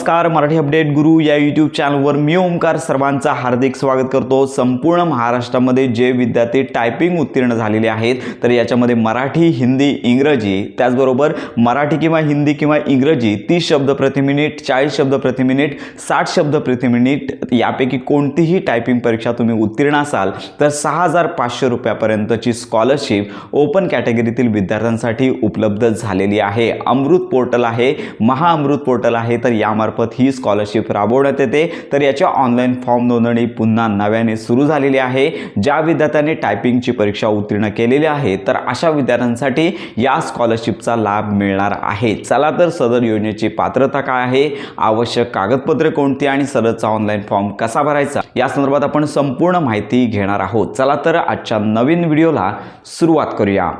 नमस्कार मराठी अपडेट गुरु या यूट्यूब चॅनलवर मी ओमकार सर्वांचा हार्दिक स्वागत करतो. संपूर्ण महाराष्ट्रामध्ये जे विद्यार्थी टायपिंग उत्तीर्ण झालेले आहेत तर याच्यामध्ये मराठी हिंदी इंग्रजी त्याचबरोबर मराठी किंवा हिंदी किंवा इंग्रजी तीस शब्द प्रति मिनिट चाळीस शब्द प्रति मिनिट साठ शब्द प्रति मिनिट यापैकी कोणतीही टायपिंग परीक्षा तुम्ही उत्तीर्ण असाल तर सहा हजार पाचशे रुपयापर्यंतची स्कॉलरशिप ओपन कॅटेगरीतील विद्यार्थ्यांसाठी उपलब्ध झालेली आहे. अमृत पोर्टल आहे महाअमृत पोर्टल आहे तर यामार्फत ही स्कॉलरशिप राबवण्यात येते. तर याच्या ऑनलाईन फॉर्म नोंदणी पुन्हा नव्याने सुरू झालेली आहे. ज्या विद्यार्थ्यांनी टायपिंगची परीक्षा उत्तीर्ण केलेली आहे तर अशा विद्यार्थ्यांसाठी या स्कॉलरशिपचा लाभ मिळणार आहे. चला तर सदर योजनेची पात्रता काय आहे? आवश्यक कागदपत्रे कोणती आणि सदरचा ऑनलाईन फॉर्म कसा भरायचा? या संदर्भात आपण संपूर्ण माहिती घेणार आहोत. चला तर आजच्या नवीन व्हिडिओला सुरुवात करूया.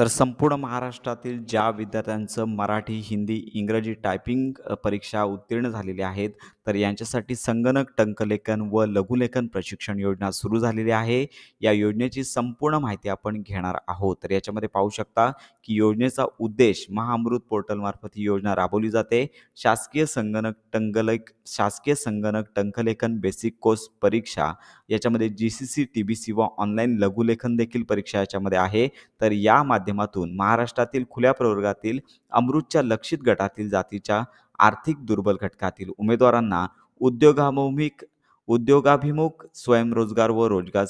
तर संपूर्ण महाराष्ट्रातील ज्या विद्यार्थ्यांचं मराठी हिंदी इंग्रजी टायपिंग परीक्षा उत्तीर्ण झालेल्या आहेत तर यांच्यासाठी संगणक टंकलेखन व लघुलेखन प्रशिक्षण योजना सुरू झालेली आहे. या योजनेची संपूर्ण माहिती आपण घेणार आहोत. तर याच्यामध्ये पाहू शकता की योजनेचा उद्देश महाअमृत पोर्टलमार्फत ही योजना राबवली जाते. शासकीय संगणक टंकलेख शासकीय संगणक टंकलेखन बेसिक कोर्स परीक्षा याच्यामध्ये G C C T B C व ऑनलाईन लघुलेखन देखील परीक्षा याच्यामध्ये आहे. तर या माध्यमातून महाराष्ट्रातील खुल्या प्रवर्गातील अमृतच्या लक्षित गटातील जातीच्या आर्थिक दुर्बल घटकातील उमेदवारांना उद्योगाभिमुख उद्योगाभिमुख स्वयंरोजगार व रोजगार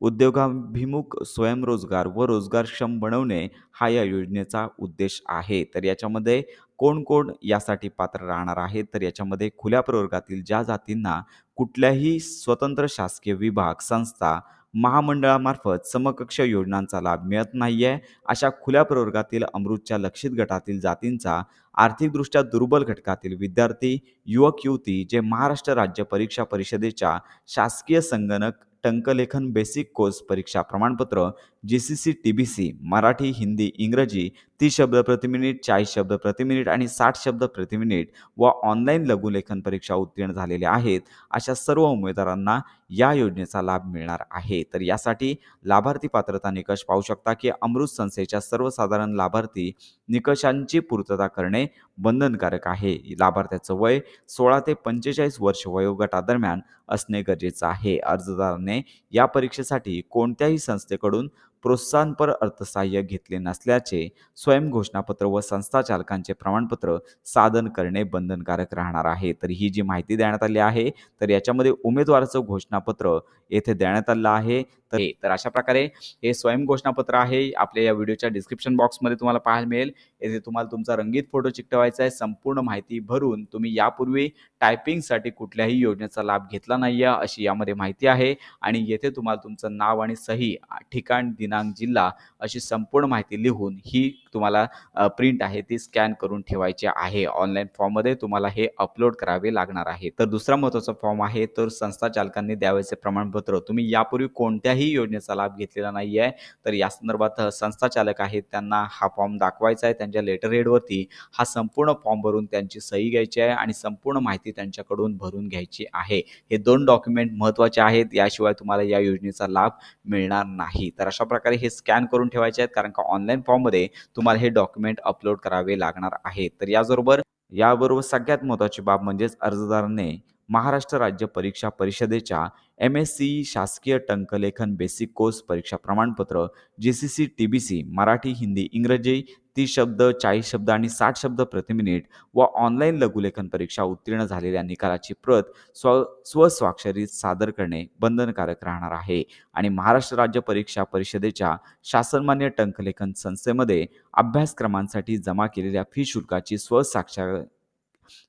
उद्योगाभिमुख स्वयंरोजगार व रोजगारक्षम बनवणे हा या योजनेचा उद्देश आहे. तर याच्यामध्ये कोण कोण यासाठी पात्र राहणार आहेत? तर याच्यामध्ये खुल्या प्रवर्गातील ज्या जातींना कुठल्याही स्वतंत्र शासकीय विभाग संस्था महामंडळामार्फत समकक्ष योजनांचा लाभ मिळत नाही आहे अशा खुल्या प्रवर्गातील अमृतच्या लक्षित गटातील जातींचा आर्थिकदृष्ट्या दुर्बल घटकातील विद्यार्थी युवक युवती जे महाराष्ट्र राज्य परीक्षा परिषदेच्या शासकीय संगणक टंकलेखन बेसिक कोर्स परीक्षा प्रमाणपत्र G C C T B C Marathi Hindi Ingraji तीस शब्द प्रति मिनिट चाळीस शब्द प्रति मिनिट आणि साठ शब्द प्रति मिनिट व ऑनलाईन लघुलेखन परीक्षा उत्तीर्ण झालेले आहेत. अशा सर्व उमेदवारांना या योजनेचा लाभ मिळणार आहे. तर यासाठी लाभार्थी पात्रता निकष पाहू शकता की अमृत संस्थेच्या सर्वसाधारण लाभार्थी निकषांची पूर्तता करणे बंधनकारक आहे. लाभार्थ्याचं वय सोळा ते पंचेचाळीस वर्ष वयोगटादरम्यान असणे गरजेचं आहे. अर्जदाराने या परीक्षेसाठी कोणत्याही संस्थेकडून प्रोत्साहनपर अर्थसहाय्य घेतले नसल्याचे स्वयं घोषणापत्र व संस्था चालकांचे प्रमाणपत्र सादर करणे बंधनकारक राहणार आहे. तर ही जी माहिती देण्यात आली आहे तर याच्यामध्ये उमेदवाराचं घोषणापत्र येथे देण्यात आलं आहे. तर तर अशा प्रकारे हे स्वयं घोषणापत्र आहे. आपल्या या व्हिडिओच्या डिस्क्रिप्शन बॉक्समध्ये तुम्हाला पाहायला मिळेल. येथे तुम्हाला तुमचा रंगीत फोटो चिकटवायचा आहे. संपूर्ण माहिती भरून तुम्ही यापूर्वी टायपिंगसाठी कुठल्याही योजनेचा लाभ घेतला नाही आहे अशी यामध्ये माहिती आहे. आणि येथे तुम्हाला तुमचं नाव आणि सही ठिकाण दिनांक जिल्हा अशी संपूर्ण माहिती लिहून ही तुम्हाला प्रिंट आहे ती स्कॅन करून ठेवायची आहे. ऑनलाईन फॉर्ममध्ये तुम्हाला हे अपलोड करावे लागणार आहे. तर दुसरा महत्त्वाचा फॉर्म आहे तर संस्था चालकांनी द्यावयाचे प्रमाणपत्र. तुम्ही यापूर्वी कोणत्याही योजनेचा लाभ घेतलेला नाही आहे तर या संदर्भात संस्था चालक आहेत त्यांना हा फॉर्म दाखवायचा आहे. त्यांच्या लेटर हेडवरती हा संपूर्ण फॉर्म भरून त्यांची सही घ्यायची आहे आणि संपूर्ण माहिती त्यांच्याकडून भरून घ्यायची आहे. हे दोन डॉक्युमेंट महत्त्वाचे आहेत. याशिवाय तुम्हाला या योजनेचा लाभ मिळणार नाही. तर अशा प्रकारे हे स्कॅन करून ठेवायचे आहेत कारण का ऑनलाईन फॉर्ममध्ये तुम्हाला हे डॉक्युमेंट अपलोड करावे लागणार आहे तर याबरोबर याबरोबर सगळ्यात महत्त्वाची बाब म्हणजेच अर्जदाराने महाराष्ट्र राज्य परीक्षा परिषदेच्या एम एस सी शासकीय टंकलेखन बेसिक कोर्स परीक्षा प्रमाणपत्र G C C T B C Marathi Hindi Ingraji तीस शब्द चाळीस शब्द आणि साठ शब्द प्रति मिनिट व ऑनलाईन लघुलेखन परीक्षा उत्तीर्ण झालेल्या निकालाची प्रत स्व स्वस्वाक्षरीत सादर करणे बंधनकारक राहणार आहे. आणि महाराष्ट्र राज्य परीक्षा परिषदेच्या शासनमान्य टंकलेखन संस्थेमध्ये अभ्यासक्रमांसाठी जमा केलेल्या फी शुल्काची स्वसाक्षर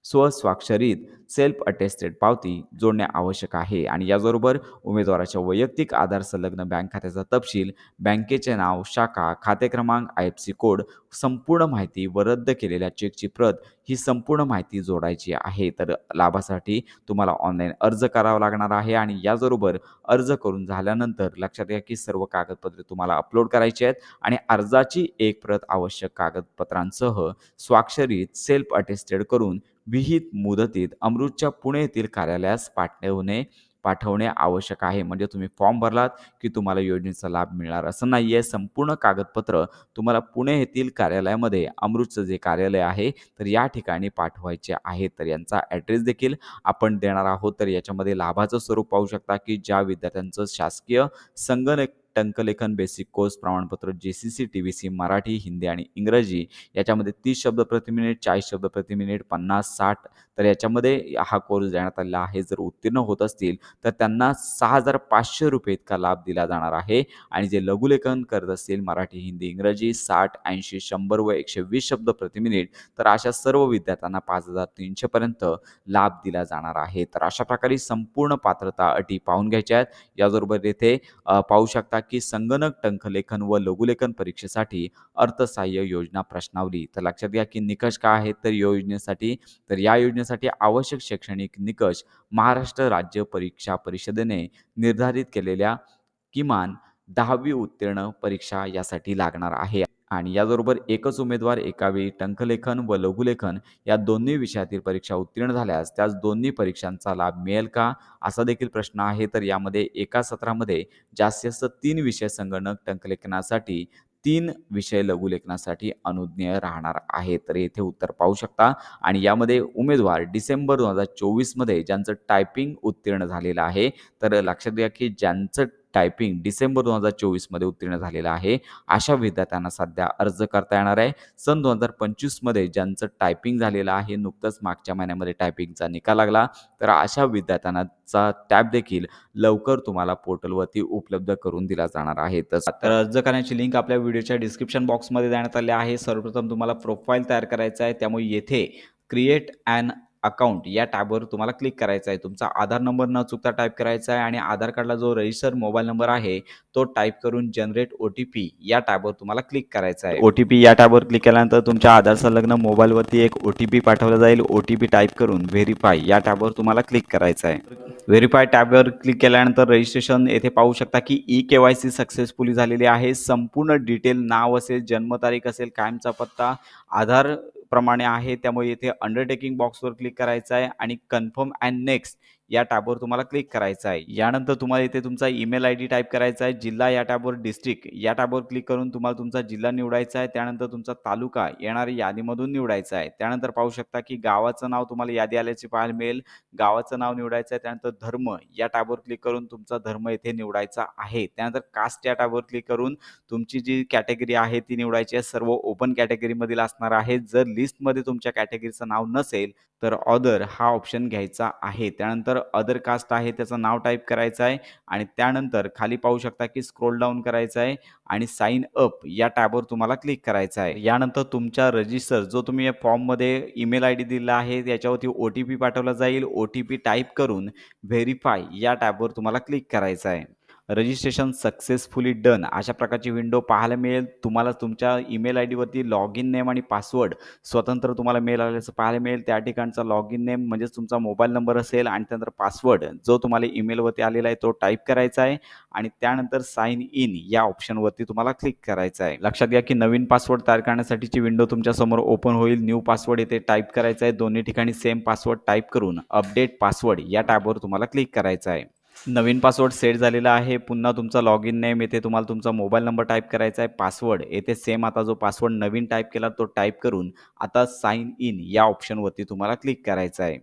स्वस्वाक्षरीत सेल्फ अटेस्टेड पावती जोडणे आवश्यक आहे. आणि याचबरोबर उमेदवाराच्या वैयक्तिक आधार संलग्न बँक खात्याचा तपशील बँकेचे नाव शाखा खाते क्रमांक आय एफ सी कोड संपूर्ण माहिती व रद्द केलेल्या चेकची प्रत ही संपूर्ण माहिती जोडायची आहे. तर लाभासाठी तुम्हाला ऑनलाईन अर्ज करावा लागणार आहे आणि याचबरोबर अर्ज करून झाल्यानंतर लक्षात घ्या की सर्व कागदपत्रे तुम्हाला अपलोड करायची आहेत आणि अर्जाची एक प्रत आवश्यक कागदपत्रांसह स्वाक्षरीत सेल्फ अटेस्टेड करून विहित मुदतीत अमृतच्या पुणे येथील कार्यालयास पाठवणे पाठवणे आवश्यक आहे. म्हणजे तुम्ही फॉर्म भरलात की तुम्हाला योजनेचा लाभ मिळणार असं नाही आहे संपूर्ण कागदपत्र तुम्हाला पुणे येथील कार्यालयामध्ये अमृतचं जे कार्यालय आहे तर या ठिकाणी पाठवायचे आहे. तर यांचा ॲड्रेस देखील आपण देणार आहोत. तर याच्यामध्ये लाभाचं स्वरूप पाहू शकता की ज्या विद्यार्थ्यांचं शासकीय संगणक टंकलेखन बेसिक कोर्स प्रमाणपत्र J C C T V C Marathi Hindi आणि इंग्रजी याच्यामध्ये तीस शब्द प्रति मिनिट चाळीस शब्द प्रति मिनिट पन्नास साठ तर याच्यामध्ये हा कोर्स देण्यात आलेला आहे. जर उत्तीर्ण होत असतील तर त्यांना सहा हजार पाचशे रुपये इतका लाभ दिला जाणार आहे. आणि जे लघुलेखन करत असतील मराठी हिंदी इंग्रजी साठ ऐंशी शंभर व एकशे वीस शब्द प्रति मिनिट तर अशा सर्व विद्यार्थ्यांना पाच हजार तीनशेपर्यंत लाभ दिला जाणार आहे. तर अशा प्रकारे संपूर्ण पात्रता अटी पाहून घ्यायच्या आहेत. याबरोबर येथे पाहू शकता टक्के संगणक टंकलेखन व लघुलेखन परीक्षेसाठी अर्थसहाय्य योजना प्रश्नावली. तर लक्षात घ्या की निकष काय आहेत तर योजनेसाठी तर या योजनेसाठी आवश्यक शैक्षणिक निकष महाराष्ट्र राज्य परीक्षा परिषदेने निर्धारित केलेल्या किमान दहावी उत्तीर्ण परीक्षा यासाठी लागणार आहे. आणि याबरोबर एकच उमेदवार एकावेळी टंकलेखन व लघुलेखन या दोन्ही विषयातील परीक्षा उत्तीर्ण झाल्यास त्याच दोन्ही परीक्षांचा लाभ मिळेल का? असा देखील प्रश्न आहे. तर यामध्ये एका सत्रामध्ये जास्तीत जास्त तीन विषय संगणक टंकलेखनासाठी तीन विषय लघुलेखनासाठी अनुज्ञेय राहणार आहे. तर येथे उत्तर पाहू शकता. आणि यामध्ये उमेदवार डिसेंबर दोन हजार चोवीसमध्ये ज्यांचं टायपिंग उत्तीर्ण झालेलं आहे तर लक्षात घ्या की ज्यांचं टायपिंग डिसेंबर दोन हजार चोवीसमध्ये उत्तीर्ण झालेलं आहे. अशा विद्यार्थ्यांना सध्या अर्ज करता येणार आहे. सन दोन हजार पंचवीसमध्ये ज्यांचं टायपिंग झालेलं आहे नुकतंच मागच्या महिन्यामध्ये टायपिंगचा निकाल लागला. तर अशा विद्यार्थ्यांचा टॅब देखील लवकर तुम्हाला पोर्टलवरती उपलब्ध करून दिला जाणार आहे. तर अर्ज करण्याची लिंक आपल्या व्हिडिओच्या डिस्क्रिप्शन बॉक्समध्ये देण्यात आली आहे. सर्वप्रथम तुम्हाला प्रोफाईल तयार करायचं आहे. त्यामुळे येथे क्रिएट अँड अकाउंट या टॅबवर तुम्हाला क्लिक करायचा आहे. तुमचा आधार नंबर न चुकता टाईप करायचा आहे आणि आधार कार्डला जो रजिस्टर मोबाईल नंबर आहे तो टाईप करून जनरेट ओ टी पी या टॅबवर तुम्हाला क्लिक करायचा आहे. ओ टी पी या टॅबवर क्लिक केल्यानंतर तुमच्या आधार संलग्न मोबाईलवरती एक ओ टी पी पाठवला जाईल. ओ टी पी टाईप करून व्हेरीफाय या टॅबवर तुम्हाला क्लिक करायचं आहे. व्हेरीफाय टॅबवर क्लिक केल्यानंतर रजिस्ट्रेशन येथे पाहू शकता की E K Y C successfully झालेली आहे. संपूर्ण डिटेल नाव असेल जन्मतारीख असेल कायमचा पत्ता आधार प्रमाणे आहे. त्यामुळे इथे अंडरटेकिंग बॉक्सवर क्लिक करायचं आहे. आणि कन्फर्म अँड नेक्स्ट या टॅबवर तुम्हाला क्लिक करायचं आहे. यानंतर तुम्हाला इथे तुमचा ईमेल आय डी टाईप करायचा आहे. जिल्हा या टॅबवर डिस्ट्रिक्ट या टॅबवर क्लिक करून तुम्हाला तुमचा जिल्हा निवडायचा आहे. त्यानंतर तुमचा तालुका येणाऱ्या यादीमधून निवडायचा आहे. त्यानंतर पाहू शकता की गावाचं नाव तुम्हाला यादी आल्याचे पाहायला मिळेल. गावाचं नाव निवडायचं आहे. त्यानंतर धर्म या टॅबवर क्लिक करून तुमचा धर्म येथे निवडायचा आहे. त्यानंतर कास्ट या टॅबवर क्लिक करून तुमची जी कॅटेगरी आहे ती निवडायची आहे. सर्व ओपन कॅटेगरीमधील असणार आहे. जर लिस्टमध्ये तुमच्या कॅटेगरीचं नाव नसेल तर ऑदर हा ऑप्शन घ्यायचा आहे. त्यानंतर अदर कास्ट आहे त्याचं नाव टाईप करायचं आहे. आणि त्यानंतर खाली पाहू शकता की स्क्रोल डाऊन करायचं आहे आणि साईन अप या टॅबवर तुम्हाला क्लिक करायचं आहे. यानंतर तुमच्या रजिस्टर जो तुम्ही या फॉर्ममध्ये ईमेल आय डी दिला आहे याच्यावरती ओ टी पी पाठवला जाईल. ओ टी पी टाईप करून व्हेरीफाय या टॅबवर तुम्हाला क्लिक करायचं आहे. Registration successfully done. अशा प्रकारची विंडो पाहायला मिळेल. तुम्हाला तुमच्या ईमेल आय डीवरती लॉग इन नेम आणि पासवर्ड स्वतंत्र तुम्हाला मेल आल्याचं पाहायला मिळेल. त्या ठिकाणचा लॉग इन नेम म्हणजेच तुमचा मोबाईल नंबर असेल आणि त्यानंतर पासवर्ड जो तुम्हाला ईमेलवरती आलेला आहे तो टाईप करायचा आहे आणि त्यानंतर साईन इन या ऑप्शनवरती तुम्हाला क्लिक करायचं आहे. लक्षात घ्या की नवीन पासवर्ड तयार करण्यासाठीची विंडो तुमच्यासमोर ओपन होईल. न्यू पासवर्ड येथे टाईप करायचा आहे. दोन्ही ठिकाणी सेम पासवर्ड टाईप करून अपडेट पासवर्ड या टॅबवर तुम्हाला क्लिक करायचं आहे. नवीन पासवर्ड सेट झालेला आहे. पुन्हा तुमचा लॉग इन नेम येथे तुम्हाला तुमचा मोबाईल नंबर टाईप करायचा आहे. पासवर्ड येथे सेम आता जो पासवर्ड नवीन टाईप केला तो टाईप करून आता साइन इन या ऑप्शनवरती तुम्हाला क्लिक करायचा आहे.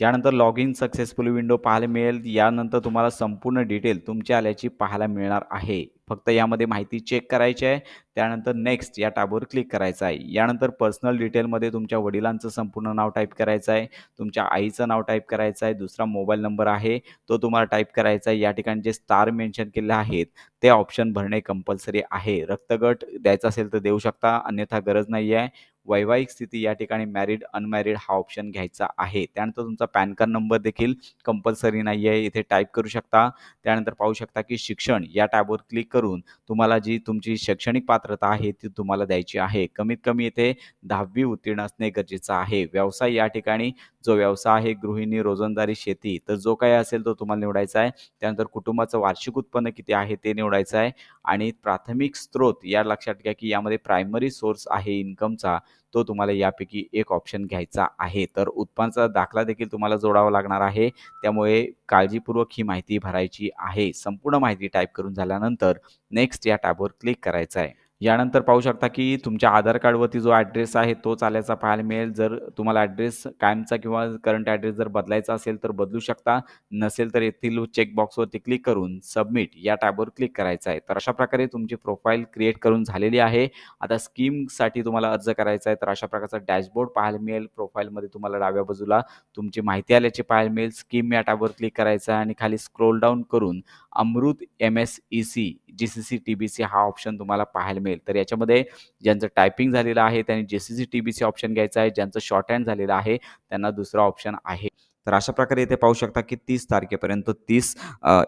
यानंतर लॉग इन सक्सेसफुल विंडो पाहायला मिळेल. यानंतर तुम्हाला संपूर्ण डिटेल तुमची आल्याची पाहायला मिळणार आहे. फक्त यामध्ये माहिती चेक करायची आहे. त्यानंतर नेक्स्ट या टॅबवर क्लिक करायचं आहे. यानंतर पर्सनल डिटेलमध्ये तुमच्या वडिलांचं संपूर्ण नाव टाईप करायचं आहे. तुमच्या आईचं नाव टाईप करायचं आहे. दुसरा मोबाईल नंबर आहे. तो तुम्हाला टाईप करायचा आहे. या ठिकाणी जे स्टार मेन्शन केले आहेत ते ऑप्शन भरणे कंपल्सरी आहे. रक्तगट द्यायचा असेल तर देऊ शकता. अन्यथा गरज नाही आहे वैवाहिक स्थिती या ठिकाणी मॅरिड अनमॅरिड हा ऑप्शन घ्यायचा आहे. त्यानंतर तुमचा पॅन कार्ड नंबर देखील कंपल्सरी नाही आहे. इथे टाईप करू शकता. त्यानंतर पाहू शकता की शिक्षण या टॅबवर क्लिक करून तुम्हाला जी तुमची शैक्षणिक पात्रता आहे ती तुम्हाला द्यायची आहे. कमीत कमी येथे दहावी उत्तीर्ण असणे गरजेचं आहे. व्यवसाय या ठिकाणी जो व्यवसाय आहे गृहिणी रोजंदारी शेती तर जो काही असेल तो तुम्हाला निवडायचा आहे. त्यानंतर कुटुंबाचं वार्षिक उत्पन्न किती आहे ते निवडायचं आहे. आणि प्राथमिक स्त्रोत या लक्षात घ्या की यामध्ये प्रायमरी सोर्स आहे इन्कमचा तो तुम्हाला यापैकी एक ऑप्शन घ्यायचा आहे. तर उत्पन्नाचा दाखला देखील तुम्हाला जोडावा लागणार आहे. त्यामुळे काळजीपूर्वक ही माहिती भरायची आहे. संपूर्ण माहिती टाईप करून झाल्यानंतर नेक्स्ट या टॅबवर क्लिक करायचं आहे. यानंतर पाहू शकता की तुमच्या आधार कार्डवरती जो ॲड्रेस आहे तोच आल्याचा पाहायला मिळेल. जर तुम्हाला ॲड्रेस कायमचा किंवा करंट ॲड्रेस जर बदलायचा असेल तर बदलू शकता. नसेल तर येथील चेकबॉक्सवरती क्लिक करून सबमिट या टॅबवर क्लिक करायचं आहे. तर अशा प्रकारे तुमची प्रोफाईल क्रिएट करून झालेली आहे. आता स्कीमसाठी तुम्हाला अर्ज करायचा आहे. तर अशा प्रकारचा डॅशबोर्ड पाहायला मिळेल. प्रोफाईलमध्ये तुम्हाला डाव्या बाजूला तुमची माहिती आल्याची पाहायला मिळेल. स्कीम या टॅबवर क्लिक करायचा आहे आणि खाली स्क्रोल डाऊन करून Amrut M S E C G C C T B C हा ऑप्शन तुम्हाला पाहायला मिळेल. तर याच्यामध्ये ज्यांचं टायपिंग झालेलं आहे त्यांनी J C C T B C option घ्यायचा आहे ज्यांचं शॉर्ट हँड झालेलं आहे त्यांना दुसरा ऑप्शन आहे. तर अशा प्रकारे इथे पाहू शकता की तीस तारखेपर्यंत तीस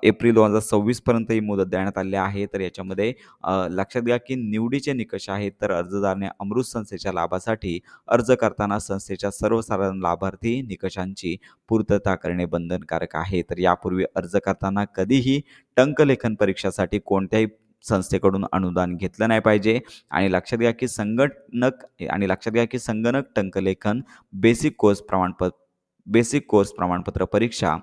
एप्रिल दोन हजार सव्वीसपर्यंत ही मुदत देण्यात आली आहे. तर याच्यामध्ये लक्षात घ्या की निवडीचे निकष आहेत तर अर्जदाराने अमृत संस्थेच्या लाभासाठी अर्ज करताना संस्थेच्या सर्वसाधारण लाभार्थी निकषांची पूर्तता करणे बंधनकारक आहे. तर यापूर्वी अर्ज करताना कधीही टंकलेखन परीक्षासाठी कोणत्याही संस्थेकडून अनुदान घेतलं नाही पाहिजे. आणि लक्षात घ्या की संगणक आणि लक्षात घ्या की संगणक टंकलेखन बेसिक कोर्स प्रमाणपत्र बेसिक कोर्स प्रमाणपत्र परीक्षा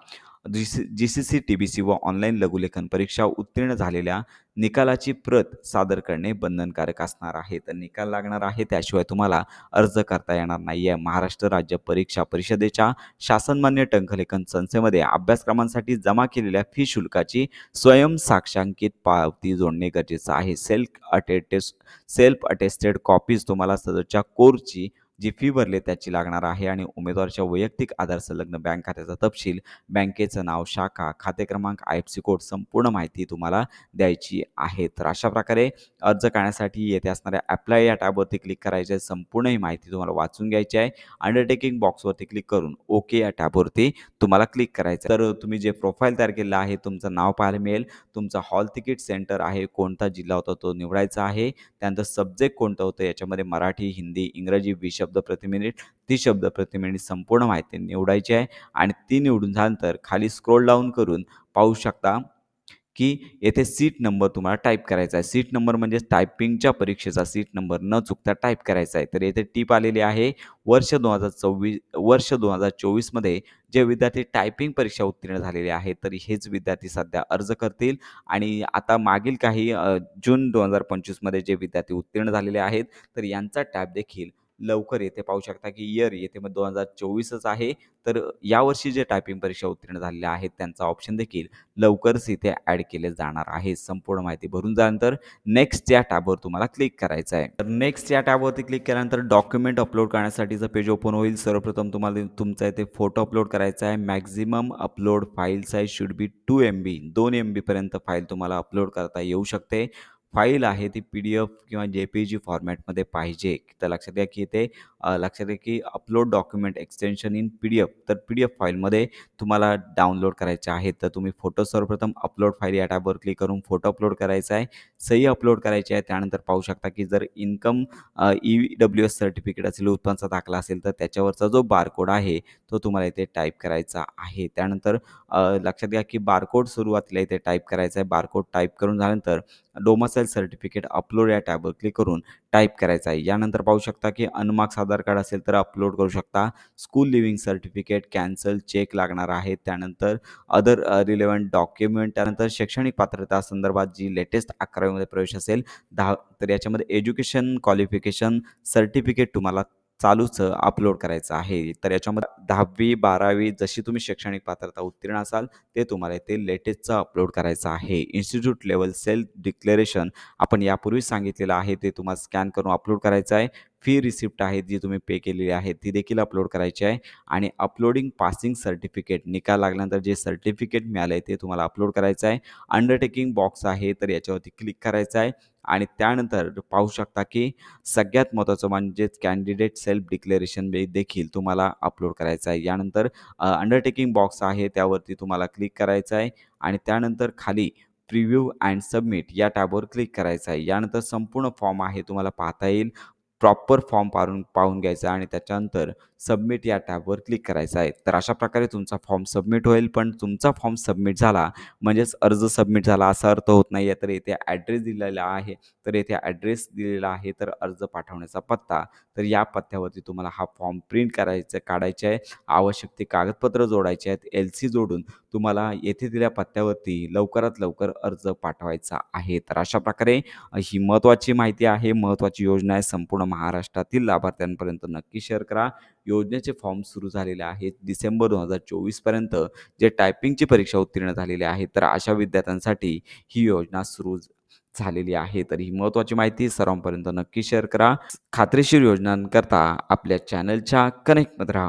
G C G C C T B C व ऑनलाईन लघुलेखन परीक्षा उत्तीर्ण झालेल्या निकालाची प्रत सादर करणे बंधनकारक असणार आहे. तर निकाल लागणार आहे त्याशिवाय तुम्हाला अर्ज करता येणार नाही. आहे महाराष्ट्र राज्य परीक्षा परिषदेच्या शासनमान्य टंकलेखन संस्थेमध्ये अभ्यासक्रमांसाठी जमा केलेल्या फी शुल्काची स्वयं साक्षांकित पावती जोडणे गरजेचं आहे. Self attest self attested copies तुम्हाला सदरच्या कोर्सची जी फी भरली त्याची लागणार आहे आणि उमेदवाराच्या वैयक्तिक आधार संलग्न बँक खात्याचा तपशील बँकेचं नाव शाखा खाते क्रमांक आय एफ सी कोड संपूर्ण माहिती तुम्हाला द्यायची आहे. तर अशा प्रकारे अर्ज करण्यासाठी येथे असणाऱ्या अप्लाय या टॅबवरती क्लिक करायचे आहे संपूर्ण ही माहिती तुम्हाला वाचून घ्यायची आहे. अंडरटेकिंग बॉक्सवरती क्लिक करून ओके या टॅबवरती तुम्हाला क्लिक करायचं तर तुम्ही जे प्रोफाईल तयार केलेलं आहे तुमचं नाव पाहायला मिळेल. तुमचा हॉल तिकीट सेंटर आहे कोणता जिल्हा होता तो निवडायचा आहे. त्यानंतर सब्जेक्ट कोणतं होतं याच्यामध्ये मराठी हिंदी इंग्रजी विषय शब्द प्रति मिनिट तीस शब्द प्रति मिनिट संपूर्ण माहिती निवडायची आहे. आणि ती निवडून झाल्यानंतर खाली स्क्रोल डाऊन करून पाहू शकता की येथे सीट नंबर तुम्हाला टाईप करायचा आहे. सीट नंबर म्हणजे टायपिंगच्या परीक्षेचा सीट नंबर न चुकता टाईप करायचा आहे. तर येथे टीप आलेली आहे. वर्ष दोन हजार चोवीस वर्ष दोन हजार चोवीसमध्ये जे विद्यार्थी टायपिंग परीक्षा उत्तीर्ण झालेले आहेत तर हेच विद्यार्थी सध्या अर्ज करतील. आणि आता मागील काही जून दोन हजार पंचवीसमध्ये जे विद्यार्थी उत्तीर्ण झालेले आहेत तर यांचा टॅब देखील लवकर येथे पाहू शकता की इयर येथे मग दोन हजार चोवीसच आहे. तर यावर्षी जे टायपिंग परीक्षा उत्तीर्ण झालेल्या आहेत त्यांचा ऑप्शन देखील लवकरच इथे ॲड केले जाणार आहे. संपूर्ण माहिती भरून झाल्यानंतर नेक्स्ट या टॅबवर तुम्हाला क्लिक करायचं आहे. तर नेक्स्ट या टॅबवरती क्लिक केल्यानंतर डॉक्युमेंट अपलोड करण्यासाठीचं पेज ओपन होईल सर्वप्रथम तुम्हाला तुमचा इथे फोटो अपलोड करायचा आहे. Maximum upload file size should be two M B दोन एम बीपर्यंत फाईल तुम्हाला अपलोड करता येऊ शकते. फाईल आहे ती पी डी एफ किंवा जे पी जी फॉर्मॅटमध्ये पाहिजे. तर लक्षात घ्या की ते लक्षात घ्या की upload document extension in P D F तर पी डी एफ फाईलमध्ये तुम्हाला डाउनलोड करायचे आहेत. तर तुम्ही फोटो सर्वप्रथम अपलोड फाईल या टॅबवर क्लिक करून फोटो अपलोड करायचा आहे. सही अपलोड करायची आहे. त्यानंतर पाहू शकता की जर income E W S certificate असेल उत्पन्नाचा दाखला असेल तर त्याच्यावरचा जो बारकोड आहे तो तुम्हाला इथे टाईप करायचा आहे. त्यानंतर लक्षात घ्या की बारकोड सुरुवातीला इथे टाईप करायचा आहे. बारकोड टाईप करून झाल्यानंतर डोमासाईल सर्टिफिकेट अपलोड या टॅबवर क्लिक करून टाईप करायचं आहे. यानंतर पाहू शकता की अनमार्क्स आधार कार्ड असेल तर अपलोड करू शकता. School leaving certificate cancel cheque लागणार आहे. त्यानंतर अदर रिलेवंट डॉक्युमेंट त्यानंतर शैक्षणिक पात्रता संदर्भात जी लेटेस्ट अकरावीमध्ये प्रवेश असेल दहा तर याच्यामध्ये एज्युकेशन क्वालिफिकेशन सर्टिफिकेट तुम्हाला चालूच अपलोड करायचं आहे. तर याच्यामध्ये दहावी बारावी जशी तुम्ही शैक्षणिक पात्रता उत्तीर्ण असाल ते तुम्हाला ते लेटेस्टचं अपलोड करायचं आहे. इन्स्टिट्यूट लेवल सेल्फ डिक्लेरेशन आपण यापूर्वी सांगितलेलं आहे. ते तुम्हाला स्कॅन करून अपलोड करायचं आहे. फी रिसिप्ट आहे जी तुम्ही पे केलेली आहे ती देखील अपलोड करायची आहे. आणि अपलोडिंग पासिंग सर्टिफिकेट निकाल लागल्यानंतर जे सर्टिफिकेट मिळालं आहे ते तुम्हाला अपलोड करायचं आहे. अंडरटेकिंग बॉक्स आहे तर याच्यावरती क्लिक करायचं आहे. आणि त्यानंतर पाहू शकता की सगळ्यात महत्त्वाचं म्हणजेच कॅन्डिडेट सेल्फ डिक्लेरेशन देखील तुम्हाला अपलोड करायचं आहे. यानंतर अंडरटेकिंग बॉक्स आहे त्यावरती तुम्हाला क्लिक करायचं आहे आणि त्यानंतर खाली प्रिव्ह्यू अँड सबमिट या टॅबवर क्लिक करायचं आहे. यानंतर संपूर्ण फॉर्म आहे तुम्हाला पाहता येईल. प्रॉपर फॉर्म पाहून पाहून घ्यायचा आणि त्याच्यानंतर सबमिट या टॅबवर क्लिक करायचं आहे. तर अशा प्रकारे तुमचा फॉर्म सबमिट होईल पण तुमचा फॉर्म सबमिट झाला म्हणजेच अर्ज सबमिट झाला असा अर्थ होत नाही आहे तर येथे ॲड्रेस दिलेला आहे तर येथे ॲड्रेस दिलेला आहे तर अर्ज पाठवण्याचा पत्ता. तर या पत्त्यावरती तुम्हाला हा फॉर्म प्रिंट करायचं काढायचे आहे. आवश्यक ते कागदपत्र जोडायचे आहेत एल सी जोडून तुम्हाला येथे दिल्या पत्त्यावरती लवकरात लवकर अर्ज पाठवायचा आहे. तर अशा प्रकारे ही महत्त्वाची माहिती आहे महत्त्वाची योजना आहे संपूर्ण महाराष्ट्रातील लाभार्थ्यांपर्यंत नक्की शेअर करा. योजनेचे फॉर्म सुरू झालेले आहेत डिसेंबर दोन हजार चोवीसपर्यंत जे टायपिंगची परीक्षा उत्तीर्ण झालेली आहे तर अशा विद्यार्थ्यांसाठी ही योजना सुरू झालेली आहे. तर ही महत्त्वाची माहिती सर्वांपर्यंत नक्की शेअर करा. खात्रीशीर योजनांकरता आपल्या चॅनलच्या कनेक्टमध्ये राहा.